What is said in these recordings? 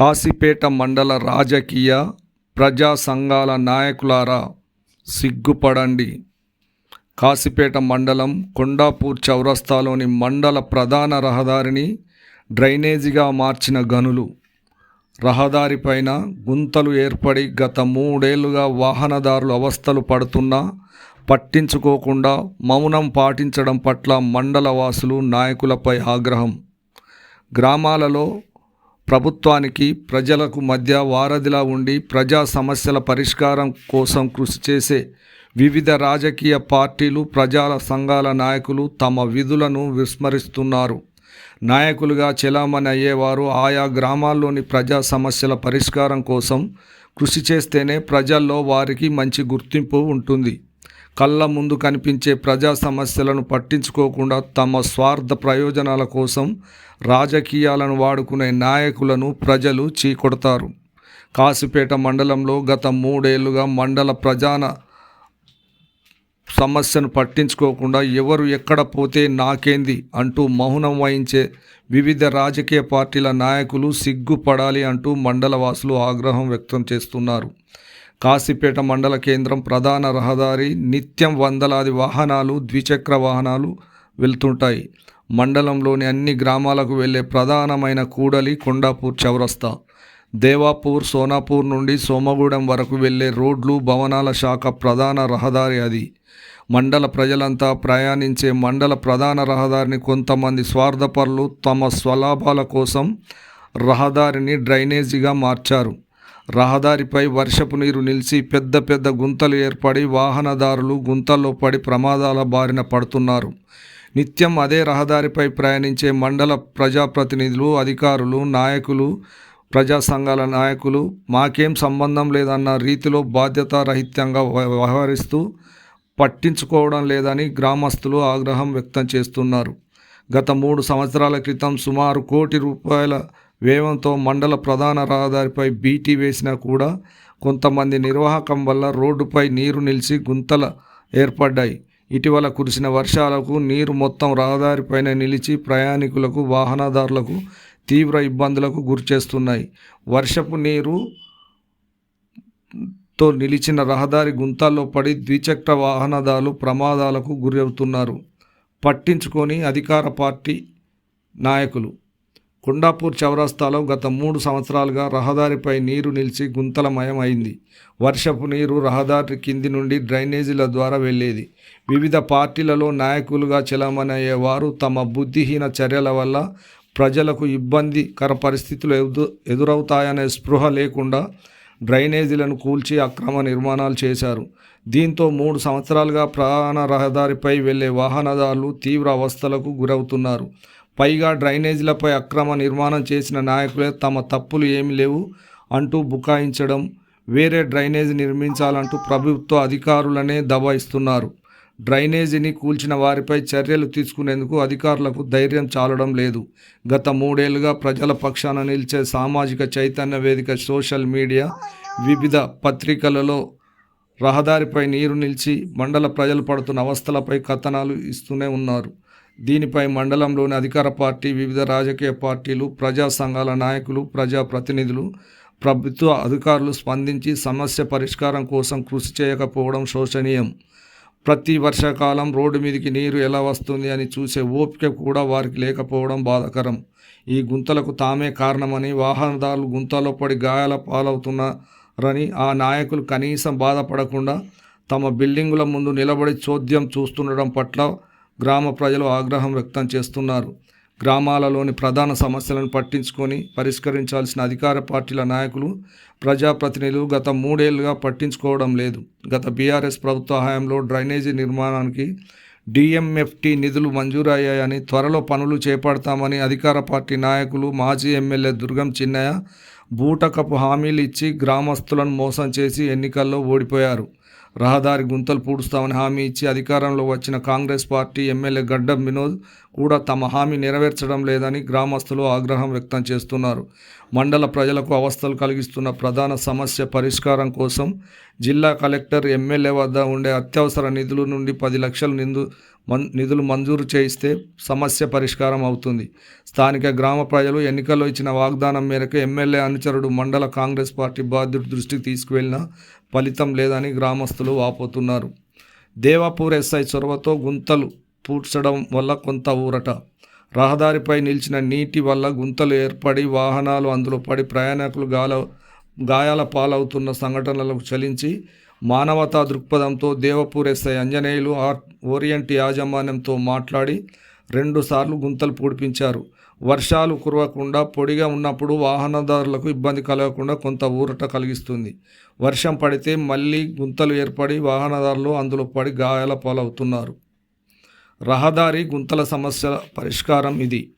కాశీపేట మండల రాజకీయ ప్రజా సంఘాల నాయకులారా సిగ్గుపడండి. కాశీపేట మండలం కొండాపూర్ చౌరస్తాలోని మండల ప్రధాన రహదారిని డ్రైనేజీగా మార్చిన గనులు. రహదారిపైన గుంతలు ఏర్పడి గత మూడేళ్ళుగా వాహనదారులు అవస్థలు పడుతున్నా పట్టించుకోకుండా మౌనం పాటించడం పట్ల మండల వాసులు నాయకులపై ఆగ్రహం. గ్రామాలలో ప్రభుత్వానికి ప్రజలకు మధ్య వారధిలా ఉండి ప్రజా సమస్యల పరిష్కారం కోసం కృషి చేసే వివిధ రాజకీయ పార్టీలు ప్రజల సంఘాల నాయకులు తమ విధులను విస్మరిస్తున్నారు. నాయకులుగా చెలామణి అయ్యేవారు ఆయా గ్రామాల్లోని ప్రజా సమస్యల పరిష్కారం కోసం కృషి చేస్తేనే ప్రజల్లో వారికి మంచి గుర్తింపు ఉంటుంది. కళ్ళ ముందు కనిపించే ప్రజా సమస్యలను పట్టించుకోకుండా తమ స్వార్థ ప్రయోజనాల కోసం రాజకీయాలను వాడుకునే నాయకులను ప్రజలు చీకొడతారు. కాసిపేట మండలంలో గత మూడేళ్ళుగా మండల ప్రజాన సమస్యను పట్టించుకోకుండా ఎవరు ఎక్కడ పోతే నాకేంది అంటూ మౌనం వహించే వివిధ రాజకీయ పార్టీల నాయకులు సిగ్గుపడాలి అంటూ మండలవాసులు ఆగ్రహం వ్యక్తం చేస్తున్నారు. కాశీపేట మండల కేంద్రం ప్రధాన రహదారి నిత్యం వందలాది వాహనాలు ద్విచక్ర వాహనాలు వెళ్తుంటాయి. మండలంలోని అన్ని గ్రామాలకు వెళ్ళే ప్రధానమైన కూడలి కొండాపూర్ చౌరస్తా. దేవాపూర్ సోనాపూర్ నుండి సోమగూడెం వరకు వెళ్ళే రోడ్లు భవనాల శాఖ ప్రధాన రహదారి అది. మండల ప్రజలంతా ప్రయాణించే మండల ప్రధాన రహదారిని కొంతమంది స్వార్థపరులు తమ స్వలాభాల కోసం రహదారిని డ్రైనేజీగా మార్చారు. రహదారిపై వర్షపు నీరు నిలిచి పెద్ద పెద్ద గుంతలు ఏర్పడి వాహనదారులు గుంతల్లో పడి ప్రమాదాల బారిన పడుతున్నారు. నిత్యం అదే రహదారిపై ప్రయాణించే మండల ప్రజాప్రతినిధులు అధికారులు నాయకులు ప్రజా సంఘాల నాయకులు మాకేం సంబంధం లేదన్న రీతిలో బాధ్యతారహిత్యంగా వ్యవహరిస్తూ పట్టించుకోవడం లేదని గ్రామస్తులు ఆగ్రహం వ్యక్తం చేస్తున్నారు. గత మూడు సంవత్సరాల క్రితం సుమారు కోటి రూపాయల వేగంతో మండల ప్రధాన రహదారిపై బీటీ వేసినా కూడా కొంతమంది నిర్వాహకం వల్ల రోడ్డుపై నీరు నిలిచి గుంతల ఏర్పడ్డాయి. ఇటీవల కురిసిన వర్షాలకు నీరు మొత్తం రహదారిపైన నిలిచి ప్రయాణికులకు వాహనదారులకు తీవ్ర ఇబ్బందులకు గురిచేస్తున్నాయి. వర్షపు నీరు తో నిలిచిన రహదారి గుంతల్లో పడి ద్విచక్ర వాహనదారులు ప్రమాదాలకు గురవుతున్నారు. పట్టించుకొని అధికార పార్టీ నాయకులు కొండాపూర్ చౌరస్తాలో గత మూడు సంవత్సరాలుగా రహదారిపై నీరు నిలిచి గుంతలమయం అయింది వర్షపు నీరు రహదారి కింది నుండి డ్రైనేజీల ద్వారా వెళ్ళేది. వివిధ పార్టీలలో నాయకులుగా చెలామణి అయ్యేవారు తమ బుద్ధిహీన చర్యల వల్ల ప్రజలకు ఇబ్బందికర పరిస్థితులు ఎదు ఎదురవుతాయనే స్పృహ లేకుండా డ్రైనేజీలను కూల్చి అక్రమ నిర్మాణాలు చేశారు. దీంతో మూడు సంవత్సరాలుగా ప్రధాన రహదారిపై వెళ్ళే వాహనదారులు తీవ్ర అవస్థలకు గురవుతున్నారు. పైగా డ్రైనేజీలపై అక్రమ నిర్మాణం చేసిన నాయకులే తమ తప్పులు ఏమీ లేవు అంటూ బుకాయించడం వేరే డ్రైనేజీ నిర్మించాలంటూ ప్రభుత్వ అధికారులనే దబాయిస్తున్నారు డ్రైనేజీని కూల్చిన వారిపై చర్యలు తీసుకునేందుకు అధికారులకు ధైర్యం చాలడం లేదు. గత మూడేళ్ళుగా ప్రజల పక్షాన నిలిచే సామాజిక చైతన్య వేదిక సోషల్ మీడియా వివిధ పత్రికలలో రహదారిపై నీరు నిలిచి మండల ప్రజలు పడుతున్న అవస్థలపై కథనాలు ఇస్తూనే ఉన్నారు. దీనిపై మండలంలోని అధికార పార్టీ వివిధ రాజకీయ పార్టీలు ప్రజా సంఘాల నాయకులు ప్రజా ప్రతినిధులు ప్రభుత్వ అధికారులు స్పందించి సమస్య పరిష్కారం కోసం కృషి చేయకపోవడం శోచనీయం ప్రతి వర్షాకాలం రోడ్డు మీదకి నీరు ఎలా వస్తుంది అని చూసే ఓపిక కూడా వారికి లేకపోవడం బాధాకరం. ఈ గుంతలకు తామే కారణమని వాహనదారులు గుంతలో పడి గాయాల పాలవుతున్నారని ఆ నాయకులు కనీసం బాధపడకుండా తమ బిల్డింగుల ముందు నిలబడి చోద్యం చూస్తుండడం పట్ల గ్రామ ప్రజలు ఆగ్రహం వ్యక్తం చేస్తున్నారు. గ్రామాలలోని ప్రధాన సమస్యలను పట్టించుకొని పరిష్కరించాల్సిన అధికార పార్టీల నాయకులు ప్రజాప్రతినిధులు గత మూడేళ్ళుగా పట్టించుకోవడం లేదు. గత బీఆర్ఎస్ ప్రభుత్వ హయాంలో డ్రైనేజీ నిర్మాణానికి డిఎంఎఫ్టి నిధులు మంజూరయ్యాయని త్వరలో పనులు చేపడతామని అధికార పార్టీ నాయకులు మాజీ ఎమ్మెల్యే దుర్గం చిన్నయ్య బూటకపు హామీలు ఇచ్చి గ్రామస్తులను మోసం చేసి ఎన్నికల్లో ఓడిపోయారు. రహదారి గుంతలు పూడుస్తామని హామీ ఇచ్చి అధికారంలో వచ్చిన కాంగ్రెస్ పార్టీ ఎమ్మెల్యే గడ్డం వినోద్ కూడా తమ హామీ నెరవేర్చడం లేదని గ్రామస్తులు ఆగ్రహం వ్యక్తం చేస్తున్నారు. మండల ప్రజలకు అవస్థలు కలిగిస్తున్న ప్రధాన సమస్య పరిష్కారం కోసం జిల్లా కలెక్టర్ ఎమ్మెల్యే వద్ద ఉండే అత్యవసర నిధుల నుండి పది లక్షలు నిందు మన్ నిధులు మంజూరు చేయిస్తే సమస్య పరిష్కారం అవుతుంది. స్థానిక గ్రామ ప్రజలు ఎన్నికల్లో ఇచ్చిన వాగ్దానం మేరకు ఎమ్మెల్యే అనుచరుడు మండల కాంగ్రెస్ పార్టీ బాధ్యుడి దృష్టికి తీసుకువెళ్ళినా ఫలితం లేదని గ్రామస్తులు వాపోతున్నారు. దేవాపూర్ ఎస్ఐ చొరవతో గుంతలు పూడ్చడం వల్ల కొంత ఊరట. రహదారిపై నిలిచిన నీటి వల్ల గుంతలు ఏర్పడి వాహనాలు అందులో పడి ప్రయాణికులు గాల గాయాల పాలవుతున్న సంఘటనలకు చలించి మానవతా దృక్పథంతో Devapur SI Anjaneyulu R Orient యాజమాన్యంతో మాట్లాడి రెండుసార్లు గుంతలు పూడిపించారు. వర్షాలు కురవకుండా పొడిగా ఉన్నప్పుడు వాహనదారులకు ఇబ్బంది కలగకుండా కొంత ఊరట కలిగిస్తుంది. వర్షం పడితే మళ్ళీ గుంతలు ఏర్పడి వాహనదారులు అందులో పడి గాయాల పాలవుతున్నారు. రహదారి గుంతల సమస్య పరిష్కారం ఇది.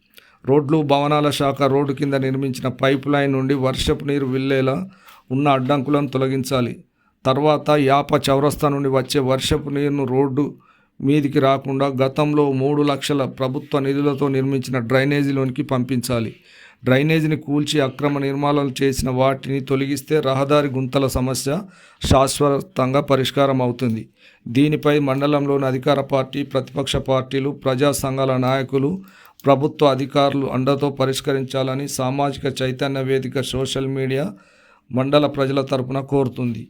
రోడ్లు భవనాల శాఖ రోడ్డు కింద నిర్మించిన పైప్ లైన్ నుండి వర్షపు నీరు వెళ్ళేలా ఉన్న అడ్డంకులను తొలగించాలి. తర్వాత యాప చౌరస్తా నుండి వచ్చే వర్షపు నీరును రోడ్డు మీదికి రాకుండా గతంలో మూడు లక్షల ప్రభుత్వ నిధులతో నిర్మించిన డ్రైనేజీలోనికి పంపించాలి. డ్రైనేజీని కూల్చి అక్రమ నిర్మాణాలు చేసిన వాటిని తొలగిస్తే రహదారి గుంతల సమస్య శాశ్వతంగా పరిష్కారం అవుతుంది. దీనిపై మండలంలోని అధికార పార్టీ ప్రతిపక్ష పార్టీలు ప్రజా సంఘాల నాయకులు ప్రభుత్వ అధికారులు అండతో పరిష్కరించాలని సామాజిక చైతన్య వేదిక సోషల్ మీడియా మండల ప్రజల తరపున కోరుతుంది.